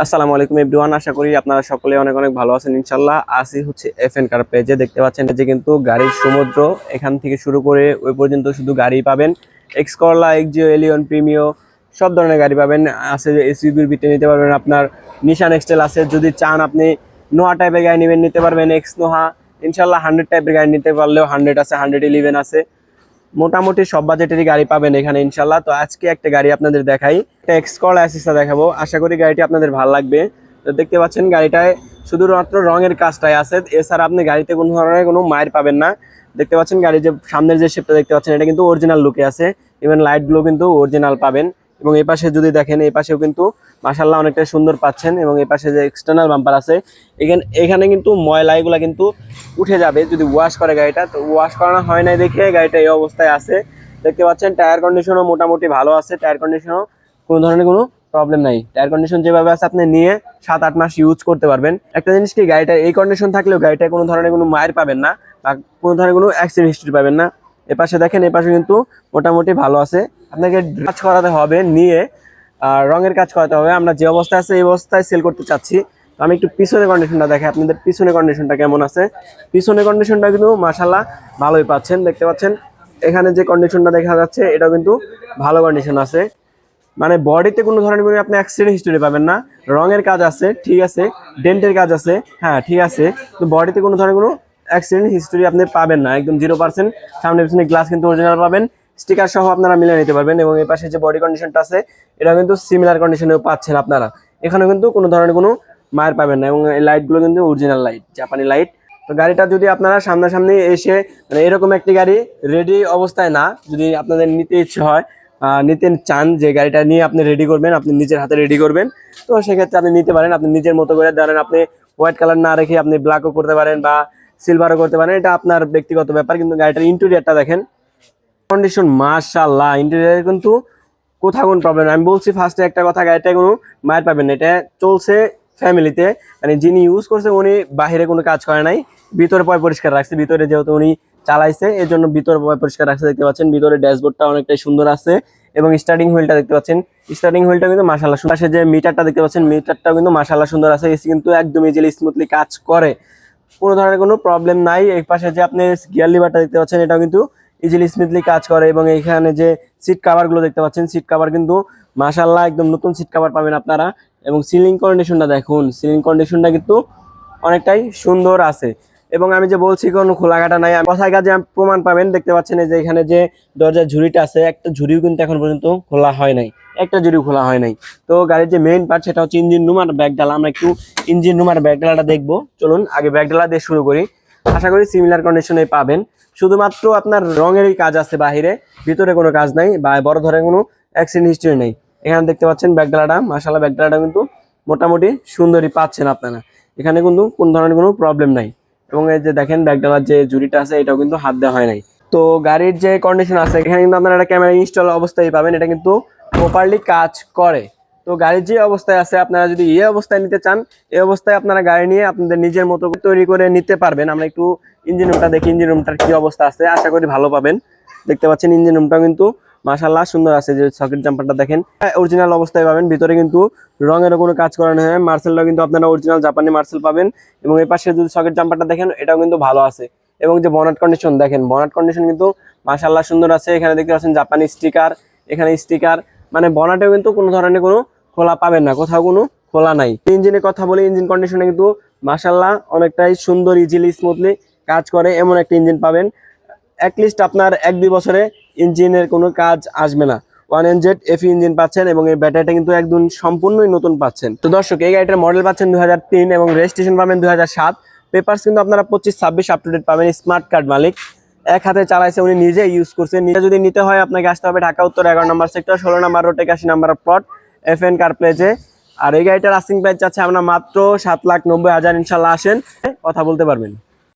আসসালামু আলাইকুম এভরিওয়ান, আশা করি আপনারা সকলে অনেক অনেক ভালো আছেন, ইনশাল্লাহ। আসি হচ্ছে এফ এন কার পেজে দেখতে পাচ্ছেন যে কিন্তু গাড়ির সমুদ্র, এখান থেকে শুরু করে ওই পর্যন্ত শুধু গাড়ি পাবেন। X Corolla Axio Allion Premio সব ধরনের গাড়ি পাবেন। আছে এসইউবির ভিতরে নিতে পারবেন আপনার নিশান এক্সটেল আছে। যদি চান আপনি নোয়া টাইপের গাড়ি নেবেন, নিতে পারবেন এক্স নোহা ইনশাল্লাহ হান্ড্রেড টাইপের গাড়ি নিতে পারলেও হান্ড্রেড আছে হান্ড্রেড ইলেভেন আছে। মোটামুটি সব বাজেটেরই গাড়ি পাবেন এখানে ইনশাল্লাহ তো আজকে একটা গাড়ি আপনাদের দেখাই। একটা কল অ্যাসিসটা দেখাবো। আশা করি গাড়িটি আপনাদের ভালো লাগবে। তো দেখতে পাচ্ছেন গাড়িটায় শুধুমাত্র রঙের কাজটাই আছে। এছাড়া আপনি গাড়িতে কোনো ধরনের কোনো মায়ের পাবেন না। দেখতে পাচ্ছেন গাড়ি যে সামনের যে শেপটা দেখতে পাচ্ছেন, এটা কিন্তু অরিজিনাল লুকে আছে। ইভেন লাইটগুলো কিন্তু অরিজিনাল পাবেন। এবং এই পাশে যদি দেখেন, এই পাশেও কিন্তু মাসাল্লাহ অনেকটা সুন্দর পাচ্ছেন এবং এই পাশে যে এক্সটার্নাল বাম্পার আছে, এখানে এখানে কিন্তু ময়লা এগুলা কিন্তু উঠে যাবে যদি ওয়াশ করে গাড়িটা। তো ওয়াশ করানো হয় নাই দেখে গাড়িটা এই অবস্থায় আছে। দেখতে পাচ্ছেন টায়ার কন্ডিশনও মোটামুটি ভালো আছে। টায়ার কন্ডিশনও কোনো ধরনের কোনো প্রবলেম নাই। টায়ার কন্ডিশন যেভাবে আছে, আপনি নিয়ে সাত আট মাস ইউজ করতে পারবেন। একটা জিনিস কি গাড়িটা এই কন্ডিশন থাকলেও গাড়িটা কোনো ধরনের কোনো মায়ের পাবেন না বা কোনো ধরনের কোনো অ্যাক্সিডেন্ট হিস্ট্রি পাবেন না। এপাশে দেখেন, এপাশে কিন্তু মোটামুটি ভালো আছে। আপনাকে কাজ করাতে হবে নিয়ে, আর রঙের কাজ করাতে হবে। আমরা যে অবস্থায় আছে, এই অবস্থায় সেল করতে চাচ্ছি। আমি একটু পিছনের কন্ডিশনটা দেখে আপনাদের পিছনের কন্ডিশনটা কেমন আছে? পিছনের কন্ডিশনটা কিন্তু মাসাল্লাহ ভালোই পাচ্ছেন, দেখতে পাচ্ছেন? এখানে যে কন্ডিশনটা দেখা যাচ্ছে, এটাও কিন্তু ভালো কন্ডিশন আছে। মানে বডিতে কোনো ধরনের কোনো আপনি অ্যাক্সিডেন্ট হিস্টোরি পাবেন না। রঙের কাজ আছে, ঠিক আছে। ডেন্টের কাজ আছে হ্যাঁ ঠিক আছে। তো বডিতে কোনো ধরনের কোনো অ্যাক্সিডেন্ট হিস্টোরি আপনি পাবেন না। একদম জিরো পার্সেন্ট সামনে পিছনে গ্লাস কিন্তু অরিজিনাল পাবেন। স্টিকার সহ আপনারা মিলে নিতে পারবেন এবং এই পাশে যে বডি কন্ডিশনটা আছে এটা কিন্তু সিমিলার কন্ডিশনেও পাচ্ছেন আপনারা। এখানে কিন্তু কোনো ধরনের কোনো মায়ের পাবেন না এবং এই লাইটগুলো কিন্তু অরিজিনাল লাইট জাপানি লাইট তো গাড়িটা যদি আপনারা সামনাসামনি এসে মানে এরকম একটি গাড়ি রেডি অবস্থায় না, যদি আপনাদের নিতে ইচ্ছে হয় নিতে চান যে গাড়িটা নিয়ে আপনি রেডি করবেন, আপনি নিজের হাতে রেডি করবেন, তো সেক্ষেত্রে আপনি নিতে পারেন। আপনি নিজের মতো করে ধরেন আপনি হোয়াইট কালার না রেখে আপনি ব্ল্যাকও করতে পারেন বা সিলভারও করতে পারেন। এটা আপনার ব্যক্তিগত ব্যাপার, কিন্তু গাড়িটার ইন্টেরিয়ারটা দেখেন। কন্ডিশন মাশাল্লাহ ইন্টেরিয়ার কিন্তু কোথাও কোনো প্রবলেম আমি বলছি ফার্স্টে একটা কথা গাড়িটা কোনো মায়ের পাবেন না। এটা চলছে ফ্যামিলিতে মানে যিনি ইউজ করছে, উনি বাইরে কোনো কাজ করে নাই। ভিতরে পয় পরিষ্কার রাখছে। ভিতরে যেহেতু উনি চালাইছে এর জন্য ভিতরে পয় পরিষ্কার রাখছে। দেখতে পাচ্ছেন, ভিতরে ড্যাশবোর্ডটা অনেকটাই সুন্দর আছে এবং স্টার্টিং হুইলটা দেখতে পাচ্ছেন। স্টার্টিং হুইলটা কিন্তু মাসাল্লাহ পাশে যে মিটারটা দেখতে পাচ্ছেন মিটারটাও কিন্তু মাসাল্লাহ সুন্দর আছে। এসি কিন্তু একদম ইজিলি স্মুথলি কাজ করে। কোনো ধরনের কোনো প্রবলেম নাই। এই পাশে যে আপনি গিয়ার লিভারটা দেখতে পাচ্ছেন, এটাও কিন্তু ইজিলি স্মিথলি কাজ করে এবং এইখানে যে সিট কাভারগুলো দেখতে পাচ্ছেন সিট কাভার কিন্তু মাসাল্লাহ একদম নতুন সিট কাভার পাবেন আপনারা। এবং সিলিং কন্ডিশনটা দেখুন সিলিং কন্ডিশনটা কিন্তু অনেকটাই সুন্দর আছে। এবং আমি যে বলছি কোনো খোলাঘাটা নাই কথায় কাজে প্রমাণ পাবেন, দেখতে পাচ্ছেন যে এখানে যে দরজার ঝুড়িটা আছে, একটা ঝুড়িও কিন্তু এখন পর্যন্ত খোলা হয় নাই, একটা ঝুড়িও খোলা হয় নাই। তো গাড়ির যে মেইন পার্ট সেটা হচ্ছে ইঞ্জিন রুম আর আমরা একটু ইঞ্জিন রুম আর ব্যাক ডালাটা দেখব। চলুন আগে ব্যাক ডালা দিয়ে শুরু করি। আশা করি সিমিলার কন্ডিশনে পাবেন। শুধুমাত্র আপনার রঙেরই কাজ আছে বাহিরে, ভিতরে কোনো কাজ নাই বা বড় ধরনের কোনো অ্যাক্সিডেন্ট হিস্ট্রি নেই। এখানে দেখতে পাচ্ছেন ব্যাগডালাটা মাসাল্লাহ ব্যাগডালাটা কিন্তু মোটামুটি সুন্দরই পাচ্ছেন আপনারা। এখানে কিন্তু কোন ধরনের কোনো প্রবলেম নাই। এবং এই যে দেখেন ব্যাগডালার যে জুড়িটা আছে, এটাও কিন্তু হাত দেওয়া হয় নাই। তো গাড়ির যে কন্ডিশন আছে, এখানে কিন্তু আপনারা একটা ক্যামেরা ইনস্টল অবস্থায় পাবেন, এটা কিন্তু প্রপারলি কাজ করে। তো গাড়ির যে অবস্থায় আছে, আপনারা যদি এই অবস্থায় নিতে চান, এই অবস্থায় আপনারা গাড়ি নিয়ে আপনাদের নিজের মতো তৈরি করে নিতে পারবেন। আমরা একটু ইঞ্জিন রুমটা দেখি ইঞ্জিন রুমটার কি অবস্থা আছে, আশা করি ভালো পাবেন। দেখতে পাচ্ছেন ইঞ্জিন রুমটা কিন্তু মাশাল্লাহ সুন্দর আছে যে সকেট জাম্পারটা দেখেন। অরিজিনাল অবস্থায় পাবেন, ভিতরে কিন্তু রঙেরও কোনো কাজ করানো হয় মার্সেলটাও কিন্তু আপনারা অরিজিনাল জাপানি মার্সেল পাবেন এবং এই পাশে যদি সকেট জাম্পারটা দেখেন, এটাও কিন্তু ভালো আছে। এবং যে বনাট কন্ডিশন দেখেন বনাট কন্ডিশন কিন্তু মাশাল্লাহ সুন্দর আছে। এখানে দেখতে পাচ্ছেন জাপানি স্টিকার এখানে স্টিকার মানে বনাটেও কিন্তু কোনো ধরনের কোনো খোলা পাবেন না, কোথাও কোনো খোলা নাই। ইঞ্জিনের কথা বলি ইঞ্জিন কন্ডিশনে কিন্তু মাশাল্লাহ অনেকটাই সুন্দর ইজিলি স্মুথলি কাজ করে, এমন একটা ইঞ্জিন পাবেন। অ্যাটলিস্ট আপনার এক দুই বছরে ইঞ্জিনের কোনো কাজ আসবে না। One N Z FE engine পাচ্ছেন এবং এই ব্যাটারিটা কিন্তু একদম সম্পূর্ণই নতুন পাচ্ছেন। তো দর্শক, এই গাড়িটার মডেল পাচ্ছেন দু হাজার তিন এবং রেজিস্ট্রেশন পাবেন দুই পেপার্স কিন্তু আপনারা পঁচিশ, ছাব্বিশ আপ পাবেন স্মার্ট কার্ড মালিক। এক হাতে চালাইছে, উনি নিজে ইউজ করছেন নিজে যদি নিতে হয়, আপনাকে আসতে হবে ঢাকা, উত্তর এগারো নম্বর সেক্টর ষোলো নম্বর রোড একাশি নম্বর প্লট এফ এন কার প্লেজে আর এই গাড়িটার আসিং প্রাইস চাচ্ছে আমরা মাত্র সাত লাখ নব্বই হাজার, ইনশাল্লাহ আসেন। কথা বলতে পারবেন।